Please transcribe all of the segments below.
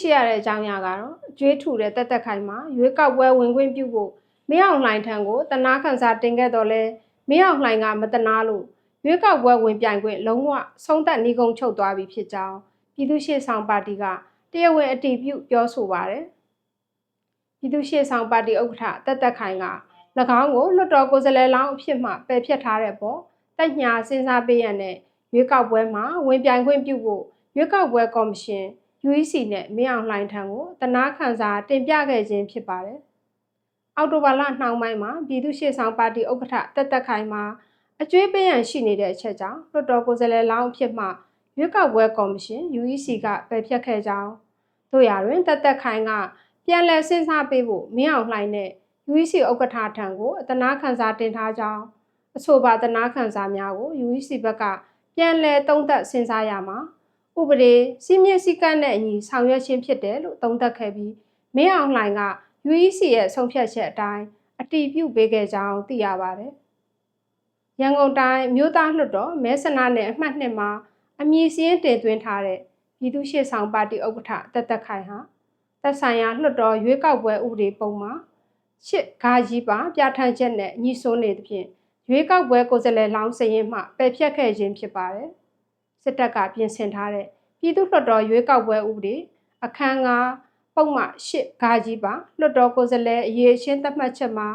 ရှိရတဲ့အကြောင်းအရာကတော့အကျွေးထူတဲ့တက်တက်ခိုင်မှာရွေးကောက်ပွဲဝင်ခွင့်ပြုဖို့မင်းအောင်လှိုင်ထံကိုတနာခံစာတင်ခဲ့တော့လဲမင်းအောင်လှိုင်ကမတနာလို့ရွေးကောက်ပွဲဝင်ပြိုင်ခွင့်လုံးဝဆုံးသက်နှီးကုန်းချုပ်သွားပြီဖြစ်ကြောင်းပြည်သူ့ရှေ့ဆောင်ပါတီကတရားဝင်အတည်ပြုပြောဆိုပါတယ်ပြည်သူ့ရှေ့ဆောင်ပါတီဥက္ကဋ္ဌတက်တက်ခိုင်က၎င်းကိုလွှတ်တော်ကိုယ်စားလှယ်လောင်းအဖြစ်မှပယ်ဖျက်ထားတဲ့ပေါ်တက်ညာစဉ်းစားပေးရတဲ့ရွေးကောက်ပွဲမှာဝင်ပြိုင်ခွင့်ပြုဖို့ရွေးကောက်ပွဲကော်မရှင် UEC နဲ့မင်းအောင်လှိုင်ထံကိုတနာခံစာတင်ပြခဲ့ခြင်းဖြစ်ပါတယ်။အောက်တိုဘာလနှောင်းပိုင်းမှာပြည်သူ့ရှေ့ဆောင်ပါတီဥက္ကဋ္ဌတက်တက်ခိုင်မှာအကျွေးပေးရန်ရှိနေတဲ့အချက်ကြောင့်လွှတ်တော်ကိုယ်စားလှယ်လောင်းအဖြစ်မှရွေးကောက်ပွဲကော်မရှင် UEC ကပယ်ဖျက်ခဲ့ကြောင်းတို့ရတွင်တက်တက်ခိုင်ကပြန်လည်စဉ်းစားပေးဖို့မင်းအောင်လှိုင်နဲ့ UEC ဥက္ကဋ္ဌထံကိုတနာခံစာတင်ထားကြောင်းအဆိုပါတနာခံစာများကို UEC ဘက်ကပြန်လည်သုံးသပ်စဉ်းစားရမှာ ဥပဒေစီမင်းစည်းကမ်းနဲ့အညီဆောင်ရွက်ခြင်းဖြစ်တယ်လို့သုံးသပ်ခဲ့ပြီးမင်းအောင်လှိုင်က UEC ရဲ့ဆုံးဖြတ်ချက်အတိုင်းအတည်ပြုပေးခဲ့ကြောင်းသိရပါတယ်။ရန်ကုန်တိုင်းမြို့သားလွှတ်တော်မဲဆန္ဒနယ်အမှတ်နှစ်မှာအမည်စင်းတင်သွင်းထားတဲ့ပြည်သူ့ရှေ့ဆောင်ပါတီဥက္ကဋ္ဌတက်တက်ခိုင်ဟာသက်ဆိုင်ရာလွှတ်တော်ရွေးကောက်ပွဲဥပဒေပုံမှာရှစ်ဂါကြီးပါပြဋ္ဌာန်းချက်နဲ့ညီစိုးနေသဖြင့်ရွေးကောက်ပွဲကိုယ်စားလှယ်လောင်းစရင်မှပယ်ဖျက်ခဲ့ခြင်းဖြစ်ပါတယ်။ စစ်တပ်ကပြင်ဆင်ထားတဲ့ပြည်သူ့လွှတ်တော်ရွေးကောက်ပွဲဥပဒေအခန်းငါပုံမှရှစ်ဂါကြီးပါလွှတ်တော်ကိုယ်စားလှယ်အရေးချင်းသတ်မှတ်ချက်မှာ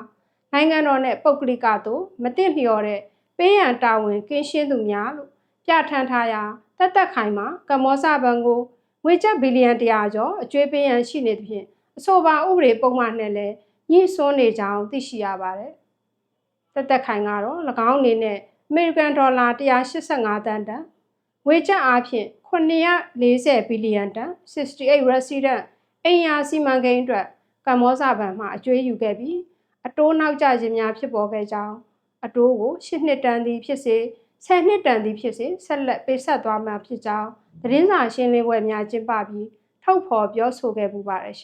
နိုင်ငံတော်နဲ့ပုဂ္ဂလိကတို့မတင့်လျော်တဲ့ပေးရန်တာဝန်ကင်းရှင်းသူများလို့ပြဋ္ဌာန်းထားရာတက်တက်ခိုင်မှာကမ္ဘောဇဘဏ်ကိုငွေကျပ်ဘီလီယံ100ကျော်အကျွေးပေးရန်ရှိနေသဖြင့်အဆိုပါဥပဒေပုံမှန်နဲ့လည်းညှိစွန်းနေကြောင်းသိရှိရပါတယ်။တက်တက်ခိုင်ကတော့၎င်းအနေနဲ့အမေရိကန်ဒေါ်လာ185တန်တန် ငွေကျပ်အားဖြင့်940ဘီလီယံတန်68 resident အိမ်ယာစီမံကိန်းအတွက်ကမ္ဘောဇဘဏ်မှအကျွေးယူခဲ့ပြီးအတိုးနောက်ကျခြင်းများဖြစ်ပေါ်ခဲ့ကြောင်းအတိုးကို10နှစ်တန်သည်ဖြစ်စေ10နှစ်တန်သည်ဖြစ်စေဆက်လက်ပေးဆက်သွားမှာဖြစ်ကြောင်းသတင်းစာရှင်းလင်းပွဲများကျင်းပပြီးထုတ်ဖော်ပြောဆိုခဲ့ပူပါတယ်